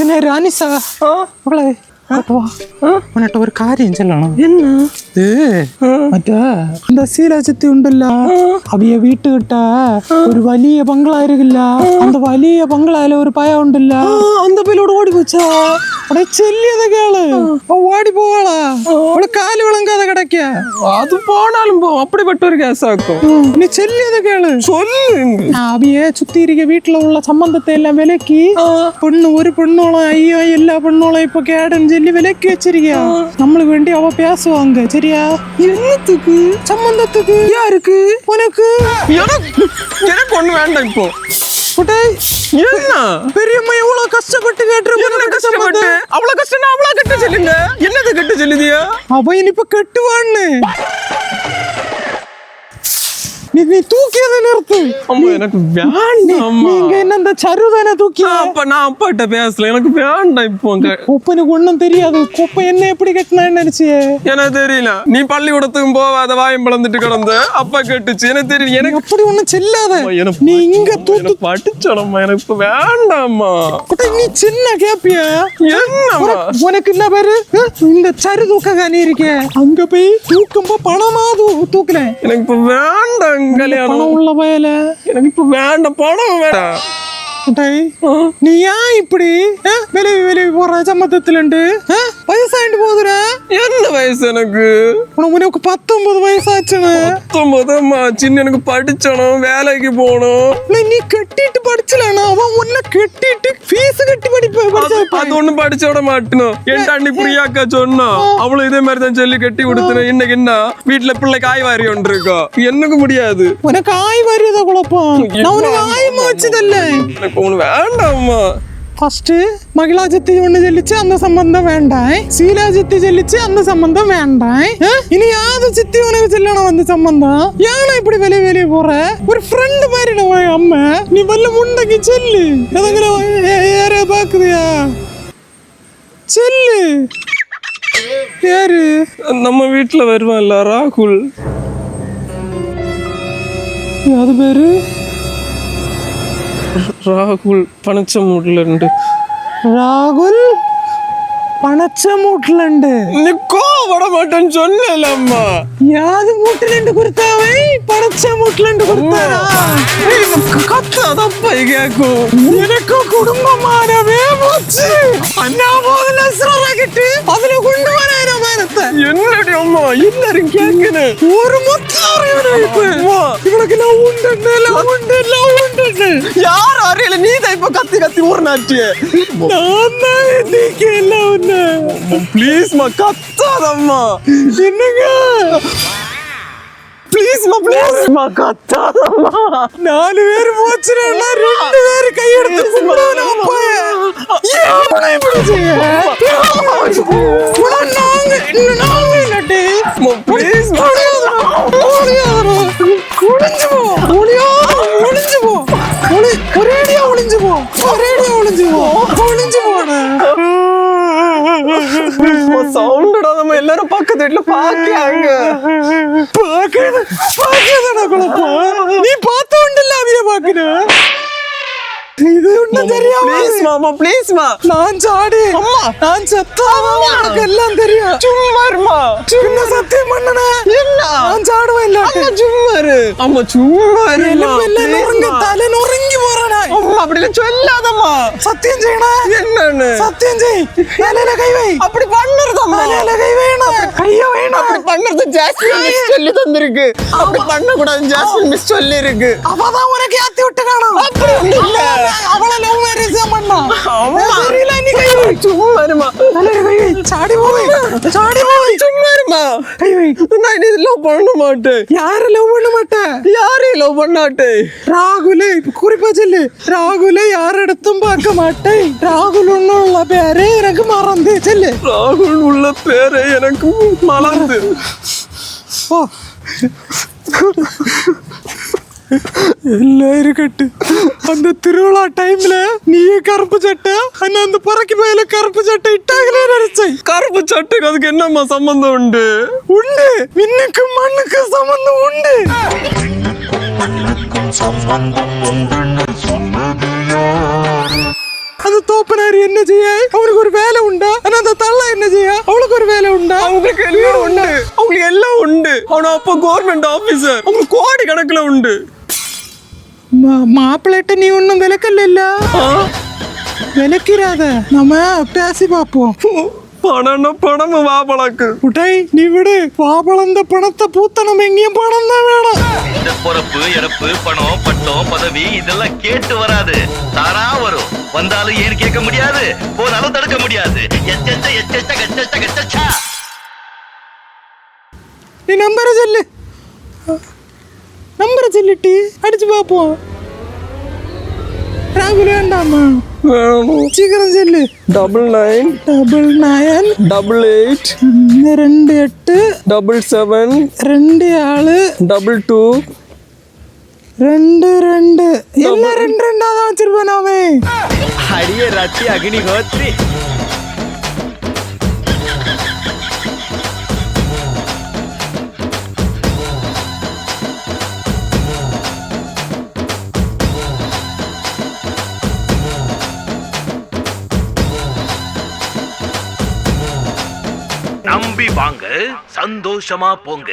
പിന്നെ രാനിസ അവളെ കേട്ടോ അവനട്ടോ ഒരു കാര്യം ചെല്ലണം എന്നാ ഇത് മറ്റേ എന്താ ശീലാശക്തി ഉണ്ടല്ലോ അവിയെ വീട്ടുകിട്ട ഒരു വലിയ ബംഗ്ലാ ഇരുക്കില്ല അന്ത വലിയ ബംഗ്ലായിലെ ഒരു പയ ഉണ്ടല്ല അന്ത പേലോട് ഓടി പോച്ചാ അവിടെ ചെല്ലിയത് കേൾ. ഓടി പോവാളാ. അവിടെ കാൽ വിളങ്കാതെ കിടക്ക അത് പോണാലും പോ അപ്പടി പെട്ടൊരു കേസാക്കും. നീ ചെല്ലിയത് കേൾ. അവിയെ ചുത്തിയിരിക്കുക വീട്ടിലുള്ള സംബന്ധത്തെ എല്ലാം വിലക്കി പെണ്ണ് ഒരു പെണ്ണോളം അയ്യോ എല്ലാ പെണ്ണോളം ഇപ്പൊ കേടൻ ചെല്ലി വിലക്കി വെച്ചിരിക്കുക നമ്മൾ വേണ്ടി അവ പേസുവാങ്ക சரியா என்னத்துக்கு? சம்பந்தத்துக்கு? யாருக்கு? உனக்கு? எனக்கு? எனக்கு ஒண்ணு வேண்டாம் இப்போ. என்ன? பெரியம்மா எவ்வளவு கஷ்டப்பட்டு கேட்டு என்ன கஷ்டப்பட்டு? அவ்வளவு கஷ்டம் அவ்வளவு கட்ட சொல்லுங்க. என்னது கட்ட சொல்லுதியா? அவ இனிப்ப கட்டுவான்னு. நீ நீ தூக்கியதை நிறுத்து. அம்மா எனக்கு வேண்டாம் நீங்க என்ன இந்த சருதானே தூக்கி அப்ப நான் அப்பாட்ட பேசல. எனக்கு வேண்டாம் இப்போ கொப்பனுக்கு ஒண்ணும் தெரியாது. கொப்பை என்ன எப்படி கட்டினான்னு நினைச்சியே எனக்கு தெரியல. நீ பள்ளிக்கூடத்துக்கும் போவாத வாயம் பிளந்துட்டு கிடந்த அப்பா கேட்டுச்சு. எனக்கு தெரியல. எனக்கு அப்படி ஒண்ணும் செல்லாத. நீ இங்க எனக்கு படிச்சோடம்மா எனக்கு இப்ப வேண்டாம்மா நீ சின்ன கேப்பியா? என்னம்மா? உனக்கு என்ன பேரு? இந்த சரு தூக்ககானி இருக்கே. அங்க போய் தூக்கும்போ பணமா தூ- தூக்குறேன் எனக்கு இப்ப வேண்டாம் கல்யாணம் பணம் உள்ள பயல எனக்கு இப்ப வேண்டாம் பணம் வேண்டாம் டேய், நீ ஏன் இப்படி அஹ், விலகி விலகி போற சம்மந்தத்துலண்டு அஹ், வயசாயிட்டு போகுதுடா என்ன வயசு எனக்கு. உனக்கு பத்தொன்பது வயசாச்சுன்னு பத்தொன்பதம்மா சின்ன எனக்கு படிச்சணும் வேலைக்கு போகணும் நீ கட்டிட்டு படிச்சலனா அவன் உன்னை கட்டிட்டு ஃபீஸ் கட்டி படிப்ப அது- ஒண்ணும் படிச்ச விட மாட்டணும் என் அண்ணி பிரியாக்கா சொன்னா. அவளும் இதே மாதிரி தான் சொல்லி கட்டி கொடுத்துன? இன்னைக்கு என்ன? வீட்டுல பிள்ளை காய் வாரி ஒன்று இருக்கா எனக்கு முடியாது. உனக்கு ஆய் வருத குழப்பம் நான் உனக்கு ஆயமா வச்சதல்ல எனக்கு ஒண்ணு வேண்டாம்மா. ഫസ്റ്റ് മഹിളാജത്തി കൊണ്ട് ചെല്ലിച്ച് അന്ന് സംബന്ധം വേണ്ടായ് ശീലാജത്തി ചെല്ലിച്ച് അന്ന് സംബന്ധം വേണ്ടായ് ഏ? ഇനി യാത് ചിത്തി ഉനക്ക് ചെല്ലണം വന്ന് സംബന്ധം യാണ ഇപ്പടി വലിയ വലിയ പോറ ഒരു ഫ്രണ്ട് മാരിട അമ്മ നീ വല്ല മുണ്ടക്കി ചെല്ല് ഏതെങ്കിലും ഏറെ ബാക്കുതിയാ ചെല്ല് யாரு நம்ம வீட்டுல வருவான்ல ராகுல் அது பேரு ராகுல் பனச்சமூட்லண்டு. ராகுல் பனச்சமூட்லண்டு. நீ கோவப்பட மாட்டேன்னு சொன்னலம்மா. யாது மூட்டிலண்டு கொடுத்தாவே பனச்சமூட்லண்டு கொடுத்தாரா கத்தாதப்பா கேக்கும் எனக்கு குடும்பமானவே போச்சு அண்ணாவோ என்னடி அம்மா எல்லாரும் கேட்கணும் ഒരു മൊത്തം അറിയണോ ഇപ്പൊ ഇവളൊക്കെ ലവ് ഉണ്ട് ലവ് ഉണ്ട് ലവ് ഉണ്ട് யார் அறியல நீ தான் இப்ப கத்தி கத்தி ஊர்னாட்டிய நான் என்னைக்கல உன்ன ப்ளீஸ்மா கத்தாதம்மா என்னங்க ப்ளீஸ்மா ப்ளீஸ்மா கத்தாதம்மா നാല് പേര് പോച്ചിനാ രണ്ട് പേര് കൈയെടുത്ത് കൊണ്ടുപോകാനാ പോയെ. എവളെ എടുത്തിട്ടില്ല പാക്കിയാണ് നീ പാത്തോണ്ടല്ല അവിയ പാക്കിന്. இது ஒண்ணும் தெரியாம ப்ளீஸ்மா அம்மா ப்ளீஸ்மா நான் சாடி நான் செத்தாதான் உனக்கு எல்லாம் தெரியும் சும்மா இருமா சின்ன சத்தியம் பண்ணன என்ன நான் சாடுவேன் இல்ல அம்மா சும்மா இரு அம்மா சும்மா இருமா எல்லாம் நொறுங்கி தலை நொறுங்கி போறேன் அம்மா அப்படிலாம் சொல்லாதம்மா சத்தியம் செய்யண என்னன்னு சத்தியம் செய் தலையில கை வை அப்படி பண்ணுறதம்மா தலையில கை வேணும் கைய வேணும் அப்படி பண்றது ஜாஸ்மின் மிஸ் சொல்லி தந்திருக்கு அப்படி பண்ண கூடாது ஜாஸ்மின் மிஸ் சொல்லி இருக்கு அவதான் உனக்கு ஏத்தி விட்டு சாடி போய் சும்மா இருமா கை வை நான் இது லவ் பண்ண மாட்டேன் யார லவ் பண்ண மாட்டேன் யாரையும் லவ் பண்ணாட்டே ராகுல குறிப்பா சொல்லு ராகுல யாரிடத்தும் பார்க்க மாட்டேன் ராகுல் உள்ள பேரு எனக்கு மறந்து சொல்லு ராகுல் உள்ள பேரு எனக்கு மலர்ந்து ஓ எல்லாம் இருக்கட்டு அந்த திருவிழா டைம்ல நீ கருப்பு சட்டை அண்ணா அந்த புறக்கி பயில கருப்பு சட்டை இட்டாங்களே நினைச்சை கருப்பு சட்டைக்கு அதுக்கு என்னம்மா சம்பந்தம் உண்டு? உண்டு. விண்ணுக்கும் மண்ணுக்கும் சம்பந்தம் உண்டு. சம்பந்தம் உண்டுன்னு சொன்னது யாரு அது தோ தோப்பனாரு என்ன செய்ய? அவனுக்கு ஒரு வேலை உண்டா? ஆனா அந்த தள்ள என்ன செய்ய? அவளுக்கு ஒரு வேலை உண்டா? அவங்களுக்கு எல்லாம் உண்டு? அவங்களுக்கு எல்லாம் உண்டு. அவன அப்பா கவர்மெண்ட் ஆபீசர் அவங்களுக்கு கோடி கணக்குல உண்டு. மாப்பிள்ளைட்ட நீ ஒன்னும் விளக்கல்ல? விளக்கிறாத. நம்ம பேசி பார்ப்போம். பணம்னா பணம் வா பழக்கு. உடை நீ விடு. பாபளந்த பணத்தை பூத்த நம்ம எங்கேயும் பணம் தான் வேணும். இந்த பொறப்பு இறப்பு பணம் பட்டம் பதவி இதெல்லாம் கேட்டு வராது. தானா வரும். வந்தாலும் ஏன்னு கேட்க முடியாது? போனாலும் தடுக்க முடியாது. எச்செச்ச எச்செச்ச கச்சச்ச கச்சச்சா நீ நம்பரை சொல்லு. நம்பரை சொல்லிட்டு அடிச்சு பார்ப்போம். ராகுல் வேண்டாமா வேணும் சீக்கிரம் சொல்லு. Double nine double nine double eight ரெண்டு எட்டு. டபுள் செவன் ரெண்டு ஆளு டபுள் டூ ரெண்டு ரெண்டு. எல்லாம் ரெண்டு ரெண்டா தான் வச்சிருப்பேன் அவன் அடிய ரத்தி அக்னி ஹோத்ரி நம்பி வாங்க சந்தோஷமா போங்க.